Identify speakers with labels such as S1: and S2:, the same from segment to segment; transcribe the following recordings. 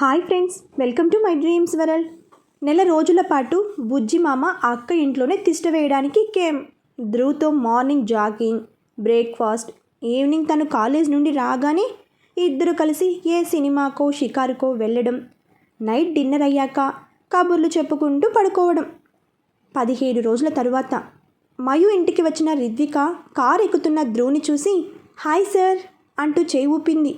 S1: Hi friends welcome to my dreams world. నెల రోజుల పాటు బుజ్జి మామ అక్క ఇంట్లోనే తిష్ట వేయడానికి కేమ్ ధ్రువ్తో మార్నింగ్ జాగింగ్ బ్రేక్ఫాస్ట్ ఈవినింగ్ తను కాలేజ్ నుండి రాగానే ఇద్దరు కలిసి ఏ సినిమాకో షికారుకో వెళ్ళడం నైట్ డిన్నర్ అయ్యాక కబుర్లు చెప్పుకుంటూ పడుకోవడం. పదిహేడు రోజుల తరువాత మయు ఇంటికి వచ్చిన రిద్విక కారు ఎక్కుతున్న ధ్రువ్ని చూసి హాయ్ సార్ అంటూ చేయి ఊపింది.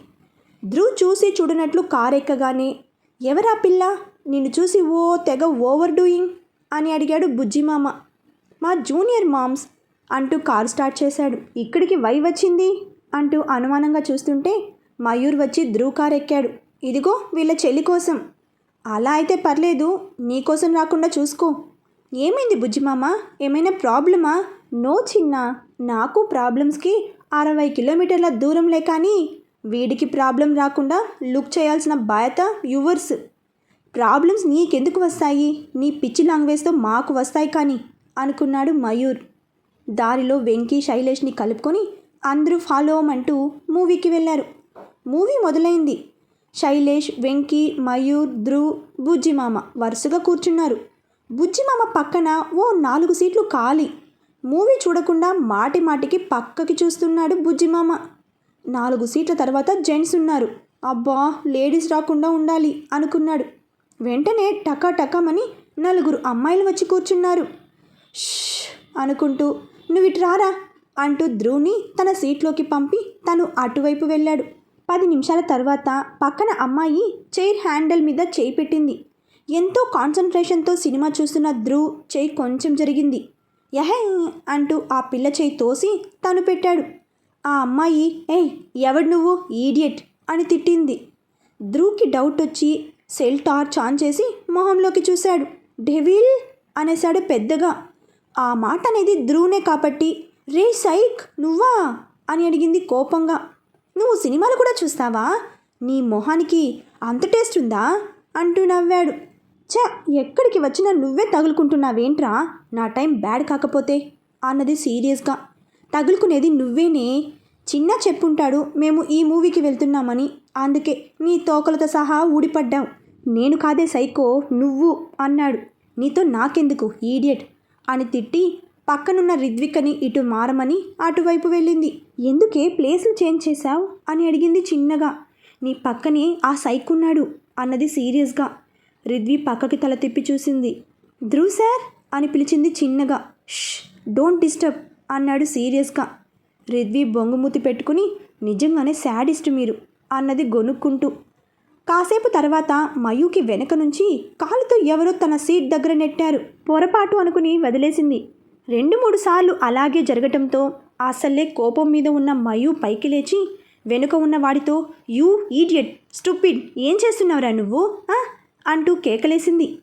S1: ధ్రువ్ చూసి చూడనట్లు కారు ఎక్కగానే ఎవరా పిల్ల? నిన్ను చూసి ఓ తెగ ఓవర్ డూయింగ్ అని అడిగాడు బుజ్జిమామ. మా జూనియర్ మామ్స్ అంటూ కారు స్టార్ట్ చేశాడు. ఇక్కడికి వై వచ్చింది? అంటూ అనుమానంగా చూస్తుంటే మయూర్ వచ్చి ధ్రువ్ కారు ఎక్కాడు. ఇదిగో వీళ్ళ చెల్లి కోసం. అలా అయితే పర్లేదు నీకోసం రాకుండా చూసుకో. ఏమైంది బుజ్జిమామ? ఏమైనా ప్రాబ్లమా? నో చిన్న నాకు ప్రాబ్లమ్స్కి అరవై కిలోమీటర్ల దూరంలే కానీ వీడికి ప్రాబ్లం రాకుండా లుక్ చేయాల్సిన బాధ్యత యువర్స్. ప్రాబ్లమ్స్ నీకెందుకు వస్తాయి? నీ పిచ్చి లాంగ్వేజ్తో మాకు వస్తాయి కానీ అనుకున్నాడు మయూర్. దారిలో వెంకీ శైలేష్ని కలుపుకొని అందరూ ఫాలో అవ్వమంటూ మూవీకి వెళ్ళారు. మూవీ మొదలైంది. శైలేష్ వెంకీ మయూర్ ధ్రువ్ బుజ్జిమామ వరుసగా కూర్చున్నారు. బుజ్జిమామ పక్కన ఓ నాలుగు సీట్లు ఖాళీ. మూవీ చూడకుండా మాటి మాటికి పక్కకి చూస్తున్నాడు బుజ్జిమామ. నాలుగు సీట్ల తర్వాత జెంట్స్ ఉన్నారు. అబ్బా లేడీస్ రాకుండా ఉండాలి అనుకున్నాడు. వెంటనే టకా టకామని నలుగురు అమ్మాయిలు వచ్చి కూర్చున్నారు. ష్ అనుకుంటూ నువ్వు ఇటు రారా? అంటూ ధ్రువ్ని తన సీట్లోకి పంపి తను అటువైపు వెళ్ళాడు. పది నిమిషాల తర్వాత పక్కన అమ్మాయి చైర్ హ్యాండిల్ మీద చేయి పెట్టింది. ఎంతో కాన్సన్ట్రేషన్తో సినిమా చూస్తున్న ధ్రువ్ చేయి కొంచెం జరిగింది. యహే అంటూ ఆ పిల్ల చేయి తోసి తను పెట్టాడు. ఆ అమ్మాయి ఏయ్ ఎవడు నువ్వు? ఈడియట్ అని తిట్టింది. ధ్రువ్కి డౌట్ వచ్చి సెల్ టార్చ్ ఆన్ చేసి మొహంలోకి చూశాడు. డెవిల్? అనేశాడు పెద్దగా. ఆ మాట అనేది ధ్రువ్నే కాబట్టి రే సైక్ నువ్వా? అని అడిగింది కోపంగా. నువ్వు సినిమాలు కూడా చూస్తావా? నీ మొహానికి అంత టేస్ట్ ఉందా? అంటూ నవ్వాడు. చ ఎక్కడికి వచ్చినా నువ్వే తగులుకుంటున్నావేంట్రా? నా టైం బ్యాడ్ కాకపోతే? అన్నది సీరియస్గా. తగులుకునేది నువ్వేనే. చిన్న చెప్పుంటాడు మేము ఈ మూవీకి వెళ్తున్నామని. అందుకే నీ తోకలతో సహా ఊడిపడ్డాం. నేను కాదే సైకో నువ్వు అన్నాడు. నీతో నాకెందుకు ఈడియట్? అని తిట్టి పక్కనున్న రిద్వికని ఇటు మారమని అటువైపు వెళ్ళింది. ఎందుకే ప్లేసులు చేంజ్ చేశావు? అని అడిగింది చిన్నగా. నీ పక్కనే ఆ సైకున్నాడు అన్నది సీరియస్గా. రిద్వి పక్కకి తల తిప్పి చూసింది. ధ్రువ్ సార్? అని పిలిచింది చిన్నగా. ష్ డోంట్ డిస్టర్బ్. అన్నాడు సీరియస్గా. రిద్వి బొంగుమూతి పెట్టుకుని నిజంగానే శాడిస్ట్ మీరు అన్నది గొనుక్కుంటూ. కాసేపు తర్వాత మయూకి వెనక నుంచి కాలుతో ఎవరో తన సీట్ దగ్గర నెట్టారు. పొరపాటు అనుకుని వదిలేసింది. రెండు మూడు సార్లు అలాగే జరగటంతో అసలే కోపం మీద ఉన్న మయూ పైకి లేచి వెనుక ఉన్న వాడితో యూ ఈడియట్ స్టూపిడ్ ఏం చేస్తున్నావురా నువ్వు? అంటూ కేకలేసింది.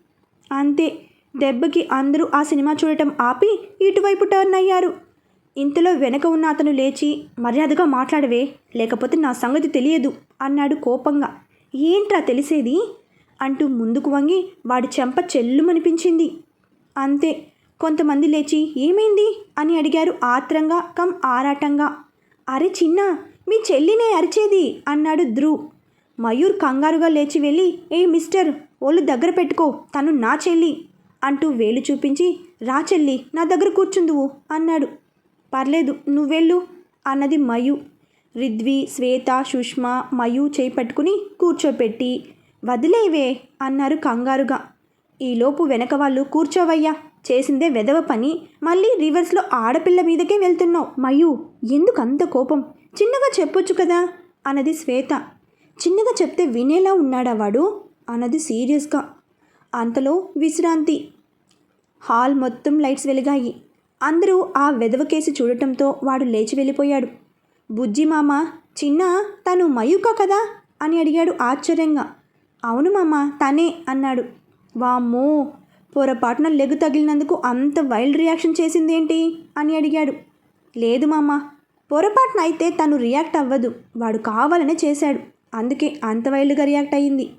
S1: అంతే దెబ్బకి అందరూ ఆ సినిమా చూడటం ఆపి ఇటువైపు టర్న్ అయ్యారు. ఇంతలో వెనక ఉన్న అతను లేచి మర్యాదగా మాట్లాడవే లేకపోతే నా సంగతి తెలియదు అన్నాడు కోపంగా. ఏంట్రా తెలిసేది? అంటూ ముందుకు వంగి వాడి చెంప చెల్లుమనిపించింది. అంతే కొంతమంది లేచి ఏమైంది? అని అడిగారు ఆత్రంగా కం ఆరాటంగా. అరే చిన్న మీ చెల్లినే అరిచేది? అన్నాడు ధ్రువ్. మయూర్ కంగారుగా లేచి వెళ్ళి ఏ మిస్టర్ ఒళ్ళు దగ్గర పెట్టుకో తను నా చెల్లి అంటూ వేలు చూపించి రా చెల్లి నా దగ్గర కూర్చుందువు అన్నాడు. పర్లేదు నువ్వెళ్ళు అన్నది మయు. రిద్వి శ్వేత సుష్మ మయు చేపట్టుకుని కూర్చోపెట్టి వదిలేవే అన్నారు కంగారుగా. ఈలోపు వెనక వాళ్ళు కూర్చోవయ్యా చేసిందే వెదవ పని మళ్ళీ రివర్స్లో ఆడపిల్ల మీదకే వెళ్తున్నావు. మయు ఎందుకు అంత కోపం? చిన్నగా చెప్పొచ్చు కదా అన్నది శ్వేత. చిన్నగా చెప్తే వినేలా ఉన్నాడా వాడు? అన్నది సీరియస్గా. అంతలో విశ్రాంతి. హాల్ మొత్తం లైట్స్ వెలిగాయి. అందరూ ఆ వెధవ కేసు చూడటంతో వాడు లేచి వెళ్ళిపోయాడు. బుజ్జి మామ చిన్న తను మయూక కదా? అని అడిగాడు ఆశ్చర్యంగా. అవును మామ తనే అన్నాడు. వామ్మో పొరపాటున లెగు తగిలినందుకు అంత వైల్డ్ రియాక్షన్ చేసిందేంటి అని అడిగాడు. లేదు మామ పొరపాటున అయితే తను రియాక్ట్ అవ్వదు. వాడు కావాలనే చేశాడు. అందుకే అంత వైల్డ్గా రియాక్ట్ అయ్యింది.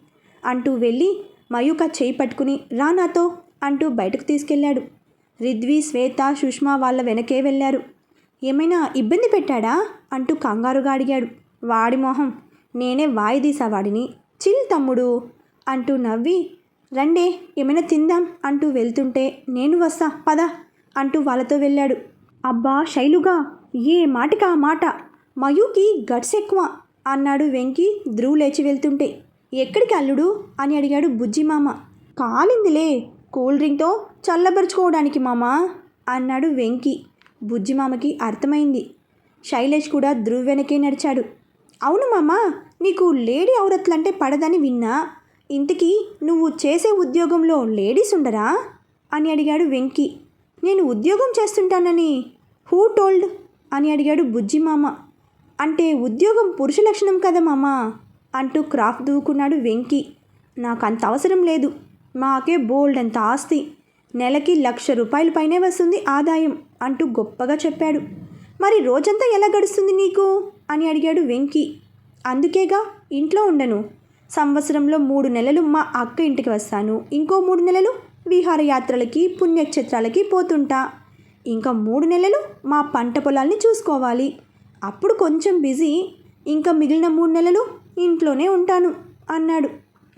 S1: అంటూ వెళ్ళి మయూక చేయి పట్టుకుని రా నాతో అంటూ బయటకు తీసుకెళ్ళాడు. రిద్వి శ్వేత సుష్మా వాళ్ళ వెనకే వెళ్ళారు. ఏమైనా ఇబ్బంది పెట్టాడా? అంటూ కంగారుగా అడిగాడు. వాడి మొహం. నేనే వాయిదీసా వాడిని. చిల్ తమ్ముడు! అంటూ నవ్వి రండే ఏమైనా తిందాం అంటూ వెళ్తుంటే నేను వస్తా పద! అంటూ వాళ్ళతో వెళ్ళాడు. అబ్బా శైలుగా! ఏ మాటికా మాట? మయూకి గట్స్ ఎక్కువ! అన్నాడు వెంకి ధ్రువ్ లేచి వెళ్తుంటే. ఎక్కడికి అల్లుడు? అని అడిగాడు బుజ్జి మామ కాలిందిలే! కూల్ డ్రింక్తో చల్లబరుచుకోవడానికి మామ? అన్నాడు వెంకి. బుజ్జి మామకి అర్థమైంది. శైలేష్ కూడా ధ్రువ్ వెనకే నడిచాడు. అవును మామ నీకు లేడీ ఔరత్లంటే పడదని విన్నా. ఇంతకీ నువ్వు చేసే ఉద్యోగంలో లేడీస్ ఉండరా? అని అడిగాడు వెంకి. నేను ఉద్యోగం చేస్తుంటానని. Who told? అని అడిగాడు బుజ్జి మామ. అంటే ఉద్యోగం పురుష లక్షణం కదా మామ? అంటూ క్రాఫ్ట్ దూకున్నాడు వెంకి. నాకు అంత అవసరం లేదు. మాకే బోల్డ్ అంత ఆస్తి. నెలకి లక్ష రూపాయల పైనే వస్తుంది ఆదాయం అంటూ గొప్పగా చెప్పాడు. మరి రోజంతా ఎలా గడుస్తుంది నీకు? అని అడిగాడు వెంకి. అందుకేగా ఇంట్లో ఉండను. సంవత్సరంలో మూడు నెలలు మా అక్క ఇంటికి వస్తాను. ఇంకో మూడు నెలలు విహారయాత్రలకి పుణ్యక్షేత్రాలకి పోతుంటా. ఇంకా మూడు నెలలు మా పంట పొలాల్ని చూసుకోవాలి. అప్పుడు కొంచెం బిజీ. ఇంకా మిగిలిన మూడు నెలలు ఇంట్లోనే ఉంటాను అన్నాడు.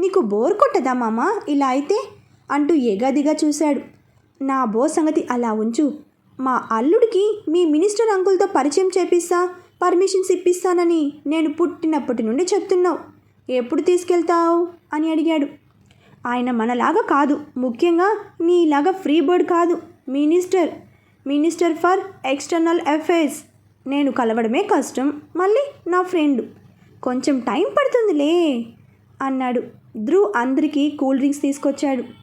S1: నీకు బోర్ కొట్టదా మామ? ఇలా అయితే అంటూ ఎగాదిగా చూశాడు. నా బో సంగతి అలా ఉంచు. మా అల్లుడికి మీ మినిస్టర్ అంకుల్తో పరిచయం చేపిస్తా పర్మిషన్స్ ఇప్పిస్తానని నేను పుట్టినప్పటి నుండి చెప్తున్నావు. ఎప్పుడు తీసుకెళ్తావు? అని అడిగాడు. ఆయన మనలాగా కాదు. ముఖ్యంగా నీలాగా ఫ్రీ బర్డ్ కాదు. Minister minister for external affairs. నేను కలవడమే కష్టం. మళ్ళీ నా ఫ్రెండ్. కొంచెం టైం పడుతుందిలే అన్నాడు. ధ్రువ్ అందరికీ కూల్ డ్రింక్స్ తీసుకొచ్చాడు.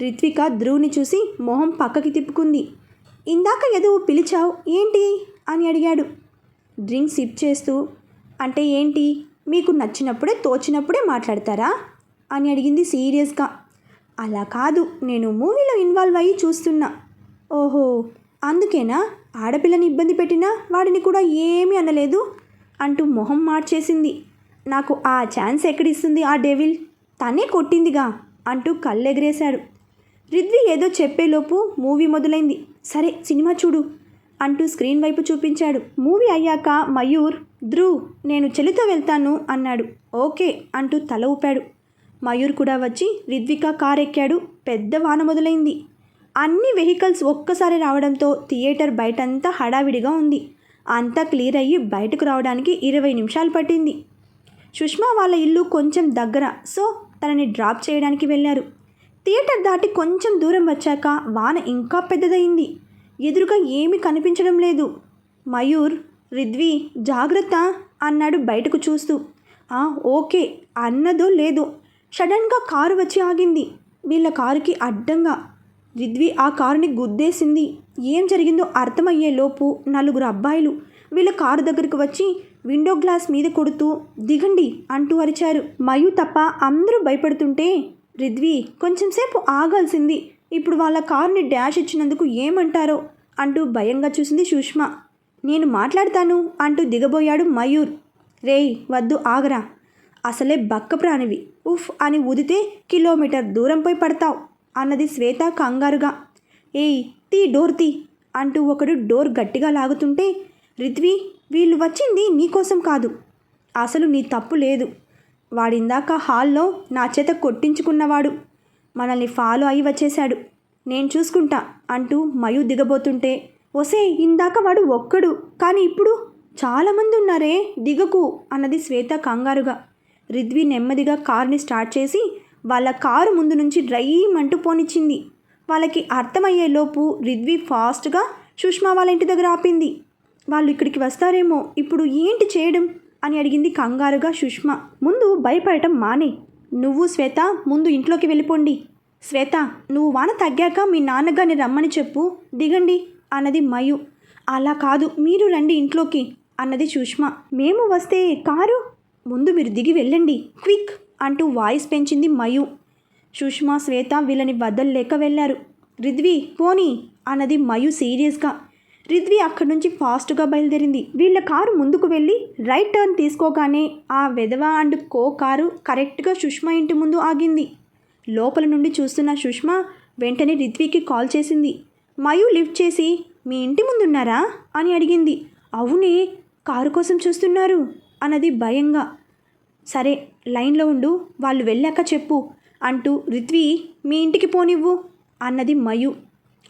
S1: రిత్విక ధ్రువుని చూసి మొహం పక్కకి తిప్పుకుంది. ఇందాక ఏదో పిలిచావు ఏంటి? అని అడిగాడు. డ్రింక్ సిప్ చేస్తూ. అంటే ఏంటి? మీకు నచ్చినప్పుడే తోచినప్పుడే మాట్లాడతారా? అని అడిగింది సీరియస్గా. అలా కాదు నేను మూవీలో ఇన్వాల్వ్ అయ్యి చూస్తున్నా. ఓహో అందుకేనా? ఆడపిల్లని ఇబ్బంది పెట్టినా వాడిని కూడా ఏమీ అనలేదు? అంటూ మొహం మార్చేసింది. నాకు ఆ ఛాన్స్ ఎక్కడిస్తుంది ఆ డెవిల్? తనే కొట్టిందిగా అంటూ కళ్ళెగరేశాడు. రిద్వి ఏదో చెప్పేలోపు మూవీ మొదలైంది. సరే సినిమా చూడు అంటూ స్క్రీన్ వైపు చూపించాడు. మూవీ అయ్యాక మయూర్ ధ్రువ్ నేను చెల్లితో వెళ్తాను అన్నాడు. ఓకే అంటూ తల ఊపాడు. మయూర్ కూడా వచ్చి రిద్విక కార్ ఎక్కాడు పెద్ద వాన మొదలైంది. అన్ని వెహికల్స్ ఒక్కసారి రావడంతో థియేటర్ బయటంతా హడావిడిగా ఉంది. అంతా క్లియర్ అయ్యి బయటకు రావడానికి ఇరవై నిమిషాలు పట్టింది. సుష్మా వాళ్ళ ఇల్లు కొంచెం దగ్గర సో తనని డ్రాప్ చేయడానికి వెళ్ళారు. థియేటర్ దాటి కొంచెం దూరం వచ్చాక వాన ఇంకా పెద్దదయింది. ఎదురుగా ఏమీ కనిపించడం లేదు. మయూర్ రిద్వి జాగ్రత్త అన్నాడు బయటకు చూస్తూ. "ఆ, ఓకే అన్నదో లేదో. సడన్గా కారు వచ్చి ఆగింది. వీళ్ళ కారుకి అడ్డంగా. రిద్వి ఆ కారుని గుద్దేసింది. ఏం జరిగిందో అర్థమయ్యే లోపు నలుగురు అబ్బాయిలు వీళ్ళ కారు దగ్గరకు వచ్చి విండో గ్లాస్ మీద కొడుతూ దిగండి అంటూ అరిచారు. మయు తప్ప అందరూ భయపడుతుంటే రిద్వి కొంచెంసేపు ఆగాల్సింది. ఇప్పుడు వాళ్ళ కారుని డాష్ ఇచ్చినందుకు ఏమంటారో? అంటూ భయంగా చూసింది సుష్మ. నేను మాట్లాడతాను అంటూ దిగబోయాడు మయూర్. రేయ్ వద్దు ఆగరా. అసలే బక్క ప్రాణివి. ఉఫ్ అని ఊదితే కిలోమీటర్ దూరం పోయి పడతావు అన్నది శ్వేత కంగారుగా. ఏయ్ తీ డోర్ తీ అంటూ ఒకడు డోర్ గట్టిగా లాగుతుంటే రిత్వి వీళ్ళు వచ్చింది నీకోసం కాదు. అసలు నీ తప్పు లేదు. వాడిందాక హాల్లో నా చేత కొట్టించుకున్నవాడు. మనల్ని ఫాలో అయి వచ్చేశాడు. నేను చూసుకుంటా అంటూ మయు దిగబోతుంటే ఒసే ఇందాక వాడు ఒక్కడు కానీ ఇప్పుడు చాలామంది ఉన్నారే దిగకు అన్నది శ్వేత కంగారుగా. రిద్వి నెమ్మదిగా కారుని స్టార్ట్ చేసి వాళ్ళ కారు ముందు నుంచి డ్రైమంటూ పోనిచ్చింది. వాళ్ళకి అర్థమయ్యేలోపు రిద్వి ఫాస్ట్గా సుష్మా వాళ్ళ ఇంటి దగ్గర ఆపింది. వాళ్ళు ఇక్కడికి వస్తారేమో ఇప్పుడు ఏంటి చేయడం? అని అడిగింది కంగారుగా సుష్మా. ముందు భయపడటం మానే. నువ్వు శ్వేత ముందు ఇంట్లోకి వెళ్ళిపోండి. శ్వేత నువ్వు వాన తగ్గాక మీ నాన్నగారిని రమ్మని చెప్పు. దిగండి అన్నది మయు. అలా కాదు మీరు రండి ఇంట్లోకి అన్నది సుష్మా. మేము వస్తే కారు? ముందు మీరు దిగి వెళ్ళండి. క్విక్ అంటూ వాయిస్ పెంచింది మయు. సుష్మా శ్వేత వీళ్ళని వదల్లేక వెళ్ళారు. రిద్వి పోనీ అన్నది మయు సీరియస్గా. రిద్వి అక్కడి నుంచి ఫాస్ట్గా బయలుదేరింది. వీళ్ళ కారు ముందుకు వెళ్ళి రైట్ టర్న్ తీసుకోగానే ఆ వెధవ అండ్ కో కారు కరెక్ట్గా సుష్మా ఇంటి ముందు ఆగింది. లోపల నుండి చూస్తున్న సుష్మా వెంటనే రిద్వికి కాల్ చేసింది. మయు లిఫ్ట్ చేసి మీ ఇంటి ముందున్నారా? అని అడిగింది. అవునే కారు కోసం చూస్తున్నారు అన్నది భయంగా. సరే లైన్లో ఉండు వాళ్ళు వెళ్ళాక చెప్పు అంటూ రిత్వి మీ ఇంటికి పోనివ్వు అన్నది మయు.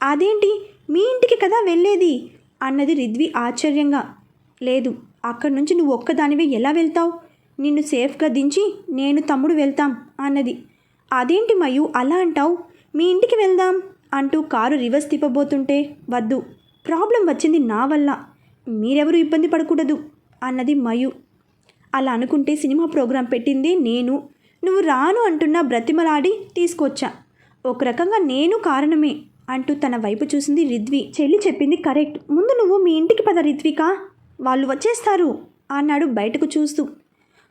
S1: అదేంటి? మీ ఇంటికి కదా వెళ్ళేది? అన్నది రిద్వి ఆశ్చర్యంగా. లేదు అక్కడి నుంచి నువ్వు ఒక్కదానివే ఎలా వెళ్తావు? నిన్ను సేఫ్గా దించి నేను తమ్ముడు వెళ్తాం అన్నది. అదేంటి మయు అలా అంటావు? మీ ఇంటికి వెళ్దాం అంటూ కారు రివర్స్ తిప్పబోతుంటే వద్దు ప్రాబ్లం వచ్చింది నా వల్ల. మీరెవరూ ఇబ్బంది పడకూడదు అన్నది మయు. అలా అనుకుంటే సినిమా ప్రోగ్రాం పెట్టింది నేను. నువ్వు రాను అంటున్నా బ్రతిమలాడి తీసుకొచ్చా. ఒక రకంగా నేను కారణమే. అంటూ తన వైపు చూసింది రిద్వి. చెల్లి చెప్పింది కరెక్ట్. ముందు నువ్వు మీ ఇంటికి పద రిద్విక. వాళ్ళు వచ్చేస్తారు అన్నాడు బయటకు చూస్తూ.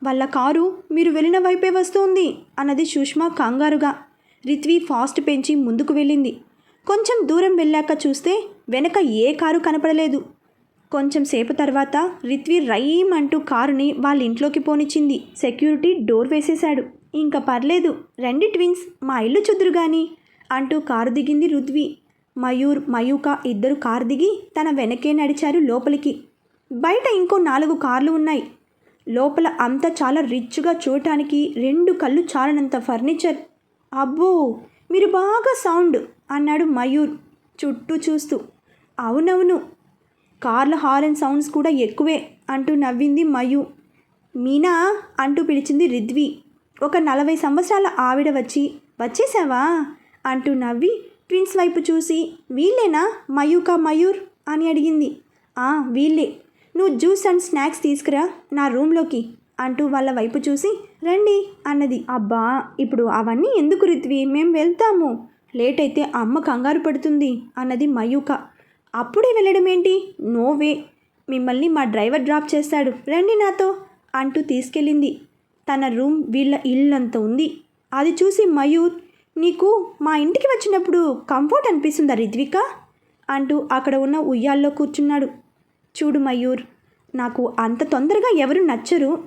S1: వాళ్ళ కారు మీరు వెళ్ళిన వైపే వస్తోంది అన్నది సుష్మా కంగారుగా. రిత్వి ఫాస్ట్ పెంచి ముందుకు వెళ్ళింది. కొంచెం దూరం వెళ్ళాక చూస్తే వెనక ఏ కారు కనపడలేదు. కొంచెం సేపు తర్వాత రిత్వి రైమ్ అంటూ కారుని వాళ్ళ ఇంట్లోకి పోనిచ్చింది. Security door వేసేశాడు. ఇంకా పర్లేదు రండి ట్విన్స్ మా ఇల్లు చుదురు కానీ అంటూ కారు దిగింది రుద్వి. మయూర్ మయూక ఇద్దరు కారు దిగి తన వెనకే నడిచారు లోపలికి. బయట ఇంకో నాలుగు కార్లు ఉన్నాయి. లోపల అంతా చాలా రిచ్గా చూడటానికి రెండు కళ్ళు చాలనంత ఫర్నిచర్. అబ్బో మీరు బాగా సౌండ్ అన్నాడు మయూర్ చుట్టూ చూస్తూ. అవునవును కార్ల హారన్ సౌండ్స్ కూడా ఎక్కువే అంటూ నవ్వింది మయు మీనా అంటూ పిలిచింది రిద్వి. ఒక నలభై సంవత్సరాల ఆవిడ వచ్చి వచ్చేసావా? అంటూ నవ్వి ట్విన్స్ వైపు చూసి వీళ్ళేనా? మయూక మయూర్? అని అడిగింది. ఆ వీళ్ళే. నువ్వు జ్యూస్ అండ్ స్నాక్స్ తీసుకురా నా రూమ్లోకి అంటూ వాళ్ళ వైపు చూసి రండి అన్నది. అబ్బా ఇప్పుడు అవన్నీ ఎందుకు రిత్వి? మేం వెళ్తాము. లేట్ అయితే అమ్మ కంగారు పడుతుంది అన్నది మయూక. అప్పుడే వెళ్ళడం ఏంటి నోవే మిమ్మల్ని మా డ్రైవర్ డ్రాప్ చేస్తాడు. రండి నాతో అంటూ తీసుకెళ్ళింది. తన రూమ్ వీళ్ళ ఇల్లంత ఉంది. అది చూసి మయూర్ నీకు మా ఇంటికి వచ్చినప్పుడు కంఫర్ట్ అనిపిస్తుందా రిద్విక? అంటూ అక్కడ ఉన్న ఉయ్యాల్లో కూర్చున్నాడు. చూడు మయూర్ నాకు అంత తొందరగా ఎవరు నచ్చరు.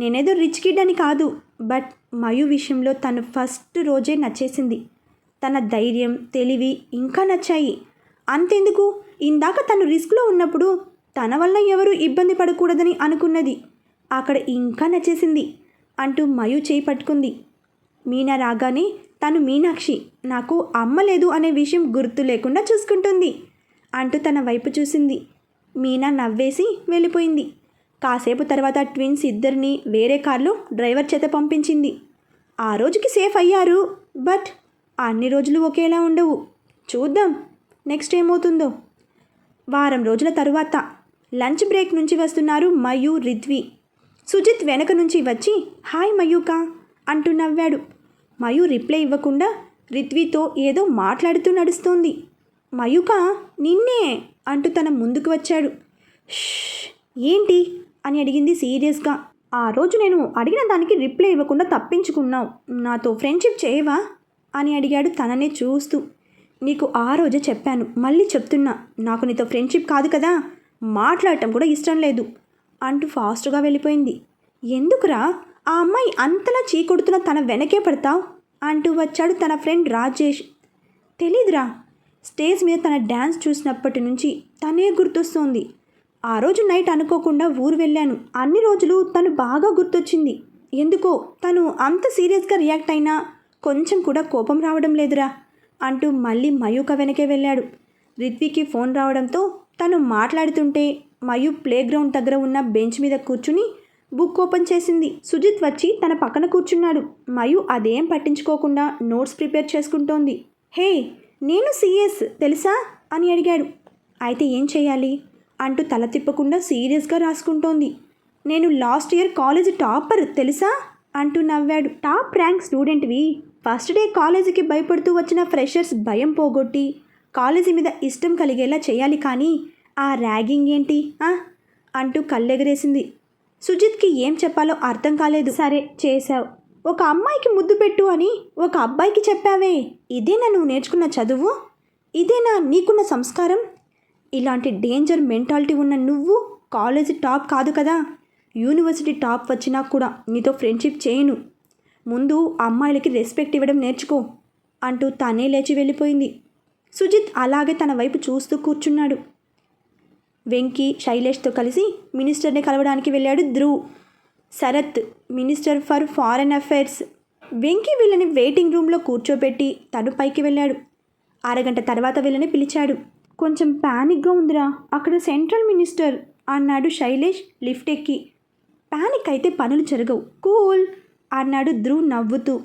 S1: నేనేదో రిచ్ కిడ్ అని కాదు. బట్ మయు విషయంలో తను ఫస్ట్ రోజే నచ్చేసింది. తన ధైర్యం తెలివి ఇంకా నచ్చాయి. అంతెందుకు? ఇందాక తను రిస్క్లో ఉన్నప్పుడు తన వల్ల ఎవరు ఇబ్బంది పడకూడదని అనుకున్నది. అక్కడ ఇంకా నచ్చేసింది అంటూ మయు చేయి పట్టుకుంది. మీనా రాగానే తను మీనాక్షి. నాకు అమ్మ లేదు అనే విషయం గుర్తు లేకుండా చూసుకుంటుంది. అంటూ తన వైపు చూసింది. మీనా నవ్వేసి వెళ్ళిపోయింది. కాసేపు తర్వాత ట్విన్స్ ఇద్దరిని వేరే కార్లో డ్రైవర్ చేత పంపించింది. ఆ రోజుకి సేఫ్ అయ్యారు. బట్ అన్ని రోజులు ఒకేలా ఉండవు. చూద్దాం. నెక్స్ట్ ఏమవుతుందో. వారం రోజుల తరువాత లంచ్ బ్రేక్ నుంచి వస్తున్నారు మయు రిద్వి. సుజిత్ వెనక నుంచి వచ్చి హాయ్ మయూకా అంటూ నవ్వాడు. మయు రిప్లై ఇవ్వకుండా రిత్వితో ఏదో మాట్లాడుతూ నడుస్తోంది. మయూక నిన్నే అంటూ తన ముందుకు వచ్చాడు. "ష్, ఏంటి? అని అడిగింది సీరియస్గా. ఆ రోజు నేను అడిగిన దానికి రిప్లై ఇవ్వకుండా తప్పించుకున్నావు. నాతో ఫ్రెండ్షిప్ చేయవా? అని అడిగాడు తననే చూస్తూ. నీకు ఆ రోజే చెప్పాను. మళ్ళీ చెప్తున్నా. నాకు నీతో ఫ్రెండ్షిప్ కాదు కదా. మాట్లాడటం కూడా ఇష్టం లేదు. అంటూ ఫాస్ట్గా వెళ్ళిపోయింది. ఎందుకురా? ఆ అమ్మాయి అంతలా చీకొడుతున్న తన వెనకే పడతావు? అంటూ వచ్చాడు తన ఫ్రెండ్ రాజేష్. తెలీదురా. స్టేజ్ మీద తన డ్యాన్స్ చూసినప్పటి నుంచి తనే గుర్తొస్తోంది. ఆ రోజు నైట్ అనుకోకుండా ఊరు వెళ్ళాను. అన్ని రోజులు తను బాగా గుర్తొచ్చింది. ఎందుకో తను అంత సీరియస్గా రియాక్ట్ అయినా కొంచెం కూడా కోపం రావడం లేదురా అంటూ మళ్ళీ మయూక వెనకే వెళ్ళాడు. రిత్వికి ఫోన్ రావడంతో తను మాట్లాడుతుంటే మయు ప్లేగ్రౌండ్ దగ్గర ఉన్న బెంచ్ మీద కూర్చుని బుక్ ఓపెన్ చేసింది. సుజిత్ వచ్చి తన పక్కన కూర్చున్నాడు. మయు అదేం పట్టించుకోకుండా నోట్స్ ప్రిపేర్ చేసుకుంటోంది. హే నేను సిఎస్ తెలుసా? అని అడిగాడు. అయితే ఏం చేయాలి? అంటూ తల తిప్పకుండా సీరియస్గా రాసుకుంటోంది. నేను లాస్ట్ ఇయర్ కాలేజ్ టాపర్ తెలుసా? అంటూ నవ్వాడు. టాప్ ర్యాంక్ స్టూడెంట్వి. ఫస్ట్ డే కాలేజీకి భయపడుతూ వచ్చిన ఫ్రెషర్స్ భయం పోగొట్టి కాలేజీ మీద ఇష్టం కలిగేలా చేయాలి కానీ ఆ ర్యాగింగ్ ఏంటి? అంటూ కళ్ళెగరేసింది. సుజిత్కి ఏం చెప్పాలో అర్థం కాలేదు. సరే చేశావు. ఒక అమ్మాయికి ముద్దు పెట్టు అని ఒక అబ్బాయికి చెప్పావే. ఇదేనా నువ్వు నేర్చుకున్న చదువు? ఇదేనా నీకున్న సంస్కారం? ఇలాంటి డేంజర్ మెంటాలిటీ ఉన్న నువ్వు కాలేజీ టాప్ కాదు కదా. యూనివర్సిటీ టాప్ వచ్చినా కూడా నీతో ఫ్రెండ్షిప్ చేయను. ముందు అమ్మాయిలకి రెస్పెక్ట్ ఇవ్వడం నేర్చుకో అంటూ తనే లేచి వెళ్ళిపోయింది. సుజిత్ అలాగే తన వైపు చూస్తూ కూర్చున్నాడు. వెంకీ శైలేష్తో కలిసి మినిస్టర్ని కలవడానికి వెళ్ళాడు Dhruv. Sharath minister for foreign affairs. Venky వీళ్ళని వెయిటింగ్ రూమ్లో కూర్చోబెట్టి తను పైకి వెళ్ళాడు. అరగంట తర్వాత వీళ్ళని పిలిచాడు. కొంచెం ప్యానిక్గా ఉందిరా అక్కడ సెంట్రల్ మినిస్టర్ అన్నాడు శైలేష్ లిఫ్ట్ ఎక్కి. ప్యానిక్ అయితే పనులు జరగవు. కూల్ అన్నాడు ధ్రువ్ నవ్వుతూ.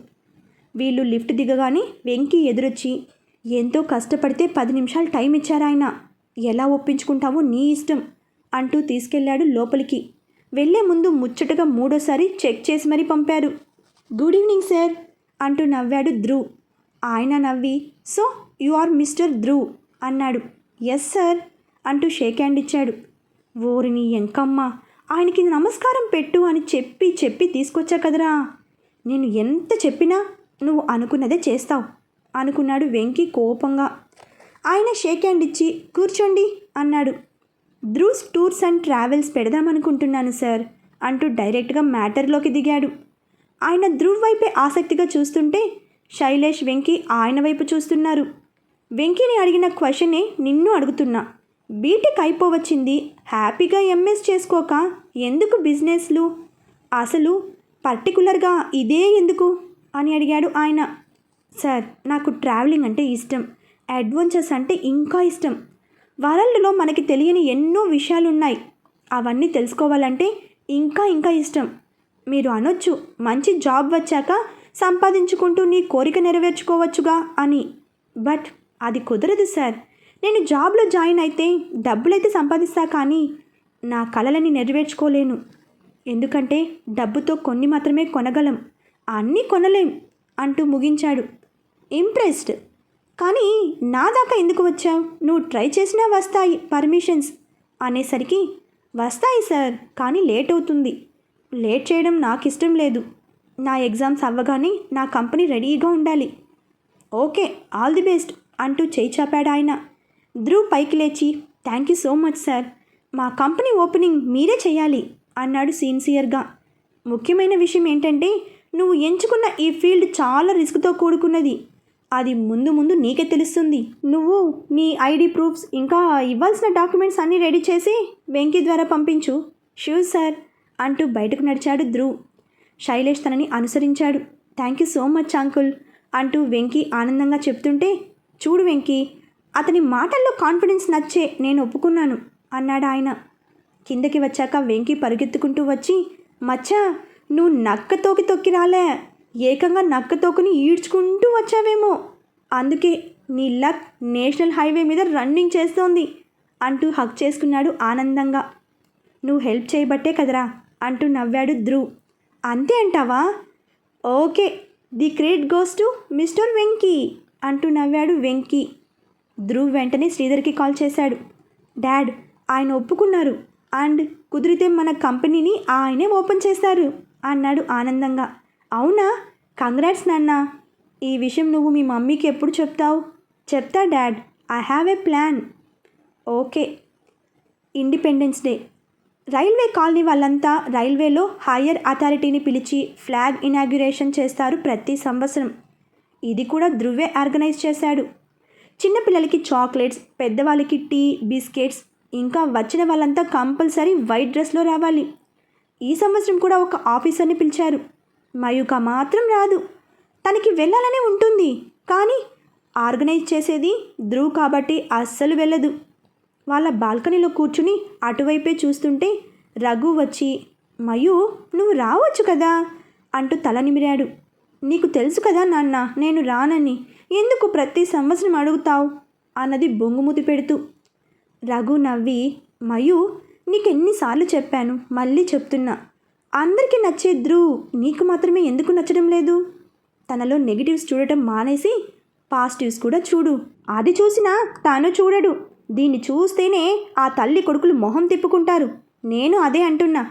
S1: వీళ్ళు లిఫ్ట్ దిగగానే వెంకీ ఎదురొచ్చి ఎంతో కష్టపడితే పది నిమిషాలు టైం ఇచ్చారాయన ఎలా ఒప్పించుకుంటావో నీ ఇష్టం అంటూ తీసుకెళ్ళాడు లోపలికి. వెళ్ళే ముందు ముచ్చటగా మూడోసారి చెక్ చేసి మరీ పంపారు. గుడ్ ఈవినింగ్ సార్ అంటూ నవ్వాడు ధ్రువ్. ఆయన నవ్వి so you are mister Dhruv అన్నాడు. ఎస్ సార్ అంటూ షేక్ హ్యాండ్ ఇచ్చాడు. ఓరిని ఎంకమ్మ ఆయనకి నమస్కారం పెట్టు అని చెప్పి చెప్పి తీసుకొచ్చా కదరా? నేను ఎంత చెప్పినా నువ్వు అనుకున్నదే చేస్తావు అనుకున్నాడు వెంకీ కోపంగా. ఆయన షేక్ హ్యాండ్ ఇచ్చి కూర్చోండి అన్నాడు. ధ్రూస్ టూర్స్ అండ్ ట్రావెల్స్ పెడదామనుకుంటున్నాను సార్ అంటూ డైరెక్ట్గా మ్యాటర్లోకి దిగాడు. ఆయన ధ్రువ్ వైపే ఆసక్తిగా చూస్తుంటే శైలేష్ వెంకీ ఆయన వైపు చూస్తున్నారు. వెంకీని అడిగిన క్వశ్చనే నిన్ను అడుగుతున్నా. బీటెక్ అయిపోవచ్చింది హ్యాపీగా ఎంఎస్ చేసుకోక ఎందుకు బిజినెస్లు? అసలు పర్టికులర్గా ఇదే ఎందుకు? అని అడిగాడు ఆయన. సార్ నాకు ట్రావెలింగ్ అంటే ఇష్టం. అడ్వెంచర్స్ అంటే ఇంకా ఇష్టం. వరల్డ్లో మనకి తెలియని ఎన్నో విషయాలు ఉన్నాయి అవన్నీ తెలుసుకోవాలంటే ఇంకా ఇంకా ఇష్టం. మీరు అనొచ్చు మంచి జాబ్ వచ్చాక సంపాదించుకుంటూ నీ కోరిక నెరవేర్చుకోవచ్చుగా అని. బట్ అది కుదరదు సార్. నేను జాబ్లో జాయిన్ అయితే డబ్బులైతే సంపాదిస్తా కానీ నా కలలని నెరవేర్చుకోలేను. ఎందుకంటే డబ్బుతో కొన్ని మాత్రమే కొనగలం. అన్నీ కొనలేం అంటూ ముగించాడు. ఇంప్రెస్డ్. కానీ నా దాకా ఎందుకు వచ్చావు? నువ్వు ట్రై చేసినా వస్తాయి పర్మిషన్స్. అనేసరికి వస్తాయి సార్ కానీ లేట్ అవుతుంది. లేట్ చేయడం నాకు ఇష్టం లేదు. నా ఎగ్జామ్స్ అవ్వగానే నా కంపెనీ రెడీగా ఉండాలి. ఓకే ఆల్ ది బెస్ట్ అంటూ చేయి చాపాడు ఆయన. ధ్రువ్ పైకి లేచి thank you so much sir. మా కంపెనీ ఓపెనింగ్ మీరే చేయాలి అన్నాడు సిన్సియర్గా. ముఖ్యమైన విషయం ఏంటంటే నువ్వు ఎంచుకున్న ఈ ఫీల్డ్ చాలా రిస్క్తో కూడుకున్నది. అది ముందు ముందు నీకే తెలుస్తుంది. నువ్వు నీ ఐడి ప్రూఫ్స్ ఇంకా ఇవ్వాల్సిన డాక్యుమెంట్స్ అన్నీ రెడీ చేసి వెంకీ ద్వారా పంపించు. షూర్ సార్ అంటూ బయటకు నడిచాడు ధ్రువ్. శైలేష్ తనని అనుసరించాడు. Thank you so much uncle అంటూ వెంకీ ఆనందంగా చెప్తుంటే చూడు వెంకీ అతని మాటల్లో కాన్ఫిడెన్స్ నచ్చే నేను ఒప్పుకున్నాను అన్నాడు ఆయన. కిందకి వచ్చాక వెంకీ పరుగెత్తుకుంటూ వచ్చి మచ్చా నువ్వు నక్క తోకి తొక్కి రాలే. ఏకంగా నక్క తోకని ఈడ్చుకుంటూ వచ్చావేమో. అందుకే నీ లక్ నేషనల్ హైవే మీద రన్నింగ్ చేస్తోంది అంటూ హక్ చేసుకున్నాడు ఆనందంగా. నువ్వు హెల్ప్ చేయబట్టే కదరా అంటూ నవ్వాడు ధ్రువ్. అంతే అంటావా? Okay the credit goes to mister Venky అంటూ నవ్వాడు వెంకీ. ధ్రువ్ వెంటనే శ్రీధర్కి కాల్ చేశాడు. డాడ్ ఆయన ఒప్పుకున్నారు అండ్ కుదిరితే మన కంపెనీని ఆయనే ఓపెన్ చేస్తారు అన్నాడు ఆనందంగా. అవునా? కంగ్రాట్స్ నాన్న. ఈ విషయం నువ్వు మీ మమ్మీకి ఎప్పుడు చెప్తావు? చెప్తా dad. I have a plan okay. Independence day railway colony వాళ్ళంతా రైల్వేలో హయ్యర్ అథారిటీని పిలిచి ఫ్లాగ్ ఇనాగ్యురేషన్ చేస్తారు ప్రతి సంవత్సరం. ఇది కూడా ధృవే ఆర్గనైజ్ చేశాడు. చిన్నపిల్లలకి చాక్లెట్స్ పెద్దవాళ్ళకి టీ బిస్కెట్స్ ఇంకా వచ్చిన వాళ్ళంతా కంపల్సరీ వైట్ డ్రెస్లో రావాలి. ఈ సంవత్సరం కూడా ఒక ఆఫీసర్ని పిలిచారు. మయూక మాత్రం రాదు. తనకి వెళ్ళాలనే ఉంటుంది. కానీ ఆర్గనైజ్ చేసేది ధ్రువ్ కాబట్టి అస్సలు వెళ్ళదు. వాళ్ళ బాల్కనీలో కూర్చుని అటువైపే చూస్తుంటే రఘు వచ్చి మయు నువ్వు రావచ్చు కదా? అంటూ తల నిమిరాడు. నీకు తెలుసు కదా నాన్న నేను రానని. ఎందుకు ప్రతి సంవత్సరం అడుగుతావు? అన్నది బొంగుమూతి పెడుతూ. రఘు నవ్వి మయు నీకెన్నిసార్లు చెప్పాను మళ్ళీ చెప్తున్నా. అందరికీ నచ్చే ధ్రువ్ నీకు మాత్రమే ఎందుకు నచ్చడం లేదు? తనలో నెగిటివ్స్ చూడటం మానేసి పాజిటివ్స్ కూడా చూడు. అది చూసినా తాను చూడడు. దీన్ని చూస్తేనే ఆ తల్లి కొడుకులు మొహం తిప్పుకుంటారు. నేను అదే అంటున్నా.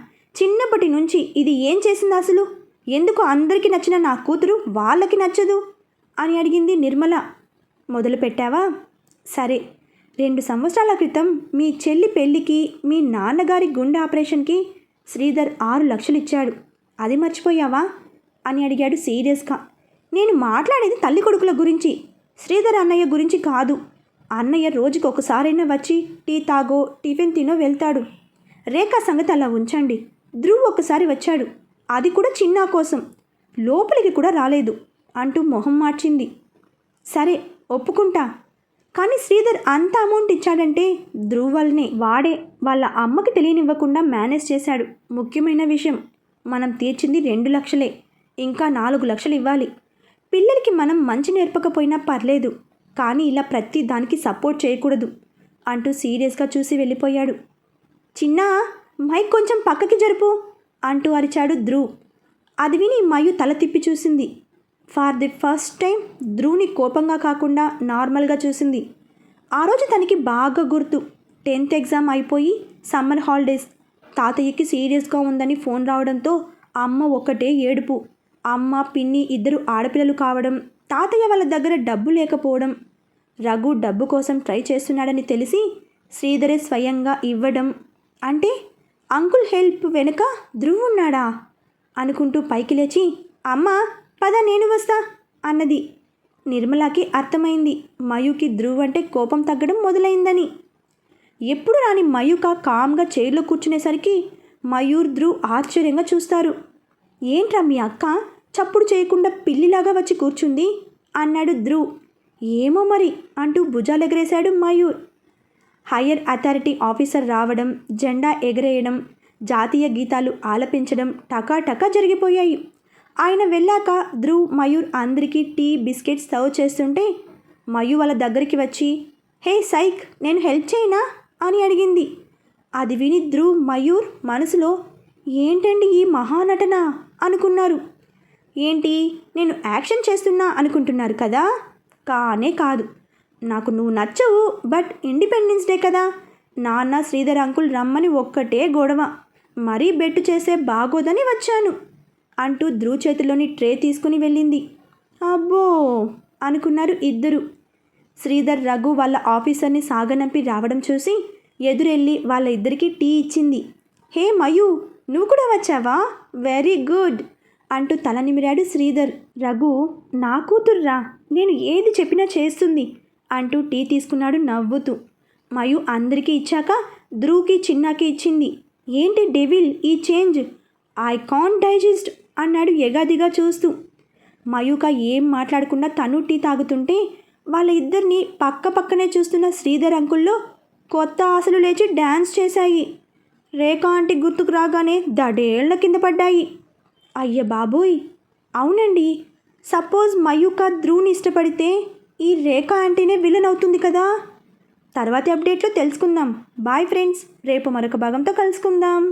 S1: చిన్నప్పటి నుంచి ఇది ఏం చేసింది అసలు? ఎందుకు అందరికీ నచ్చిన నా కూతురు వాళ్ళకి నచ్చదు? అని అడిగింది నిర్మల. మొదలు పెట్టావా సరే. రెండు సంవత్సరాల క్రితం మీ చెల్లి పెళ్ళికి మీ నాన్నగారి గుండె ఆపరేషన్కి శ్రీధర్ ఆరు లక్షలు ఇచ్చాడు. అది మర్చిపోయావా? అని అడిగాడు సీరియస్గా. నేను మాట్లాడేది తల్లి కొడుకుల గురించి. శ్రీధర్ అన్నయ్య గురించి కాదు. అన్నయ్య రోజుకు ఒకసారైనా వచ్చి టీ తాగో టిఫిన్ తినో వెళ్తాడు. రేఖా సంగతి అలా ఉంచండి. ధ్రువ్ ఒకసారి వచ్చాడు. అది కూడా చిన్న కోసం లోపలికి కూడా రాలేదు అంటూ మొహం మార్చింది. సరే ఒప్పుకుంటా. కానీ శ్రీధర్ అంత అమౌంట్ ఇచ్చాడంటే ధ్రువ్ వాడే వాళ్ళ అమ్మకి తెలియనివ్వకుండా మేనేజ్ చేశాడు. ముఖ్యమైన విషయం మనం తీర్చింది రెండు లక్షలే ఇంకా నాలుగు లక్షలు ఇవ్వాలి. పిల్లలకి మనం మంచి నేర్పకపోయినా పర్లేదు కానీ ఇలా ప్రతి దానికి సపోర్ట్ చేయకూడదు అంటూ సీరియస్గా చూసి వెళ్ళిపోయాడు. చిన్నా మైక్ కొంచెం పక్కకి జరుపు అంటూ అరిచాడు ధ్రువ్. అది విని మయు తల తిప్పి చూసింది. ఫార్ ది ఫస్ట్ టైం ధ్రువుని కోపంగా కాకుండా నార్మల్గా చూసింది. ఆ రోజు తనకి బాగా గుర్తు. టెన్త్ ఎగ్జామ్ అయిపోయి సమ్మర్ హాలిడేస్. తాతయ్యకి సీరియస్గా ఉందని ఫోన్ రావడంతో అమ్మ ఒక్కటే ఏడుపు. అమ్మ పిన్ని ఇద్దరు ఆడపిల్లలు కావడం తాతయ్య వాళ్ళ దగ్గర డబ్బు లేకపోవడం. రఘు డబ్బు కోసం ట్రై చేస్తున్నాడని తెలిసి శ్రీధరే స్వయంగా ఇవ్వడం. అంటే అంకుల్ హెల్ప్ వెనుక ధ్రువ్ ఉన్నాడా? అనుకుంటూ పైకి లేచి అమ్మ పద నేను వస్తా అన్నది. నిర్మలాకి అర్థమైంది. మయూకి ధ్రువ్ అంటే కోపం తగ్గడం మొదలైందని. ఎప్పుడు రాని మయూక కామ్గా చైర్లో కూర్చునేసరికి మయూర్ ధ్రువ్ ఆశ్చర్యంగా చూస్తారు. ఏంట్రా మీ అక్క? చప్పుడు చేయకుండా పిల్లిలాగా వచ్చి కూర్చుంది? అన్నాడు ధ్రువ్. ఏమో మరి అంటూ భుజాలెగరేశాడు మయూర్. హయ్యర్ అథారిటీ ఆఫీసర్ రావడం జెండా ఎగరేయడం జాతీయ గీతాలు ఆలపించడం టకాటకా జరిగిపోయాయి. ఆయన వెళ్ళాక ధ్రువ్ మయూర్ అందరికీ టీ బిస్కెట్స్ సర్వ్ చేస్తుంటే మయు వాళ్ళ దగ్గరికి వచ్చి హే సైక్ నేను హెల్ప్ చేయనా? అని అడిగింది. అది విని ధ్రువ్ మయూర్ మనసులో ఏంటండి ఈ మహానటన? అనుకున్నారు. ఏంటి నేను యాక్షన్ చేస్తున్నా అనుకుంటున్నారు కదా? కానే కాదు. నాకు నువ్వు నచ్చవు బట్ ఇండిపెండెన్స్ డే కదా. నాన్న శ్రీధర్ అంకుల్ రమ్మని ఒక్కటే గొడవ. మరీ బెట్టు చేసే బాగోదని వచ్చాను. అంటూ ధ్రువ్ చేతిలోని ట్రే తీసుకుని వెళ్ళింది. అబ్బో! అనుకున్నారు ఇద్దరు. శ్రీధర్ రఘు వాళ్ళ ఆఫీసర్ని సాగనంపి రావడం చూసి ఎదురెళ్ళి వాళ్ళ ఇద్దరికి టీ ఇచ్చింది. హే మయు నువ్వు కూడా వచ్చావా? Very good! అంటూ తల నిమిరాడు శ్రీధర్. రఘు నా కూతుర్రా నేను ఏది చెప్పినా చేస్తుంది అంటూ టీ తీసుకున్నాడు నవ్వుతూ. మయు అందరికీ ఇచ్చాక ధ్రువ్కి చిన్నాకి ఇచ్చింది. ఏంటి డెవిల్ ఈ చేంజ్? ఐ కాన్ డైజెస్ట్ అన్నాడు ఎగాదిగా చూస్తూ. మయూక ఏం మాట్లాడకుండా తను టీ తాగుతుంటే వాళ్ళ ఇద్దరిని పక్క పక్కనే చూస్తున్న శ్రీధర్ అంకుల్లో కొత్త ఆశలు లేచి డ్యాన్స్ చేశాయి. రేఖ ఆంటీ గుర్తుకు రాగానే దడేళ్ళ కింద పడ్డాయి. అయ్య బాబోయ్! అవునండి. సపోజ్ మయూక ధ్రువుని ఇష్టపడితే ఈ రేఖ ఆంటీనే విలన్ అవుతుంది కదా? తర్వాతి అప్డేట్లో తెలుసుకుందాం. బాయ్ ఫ్రెండ్స్ రేపు మరొక భాగంతో కలుసుకుందాం.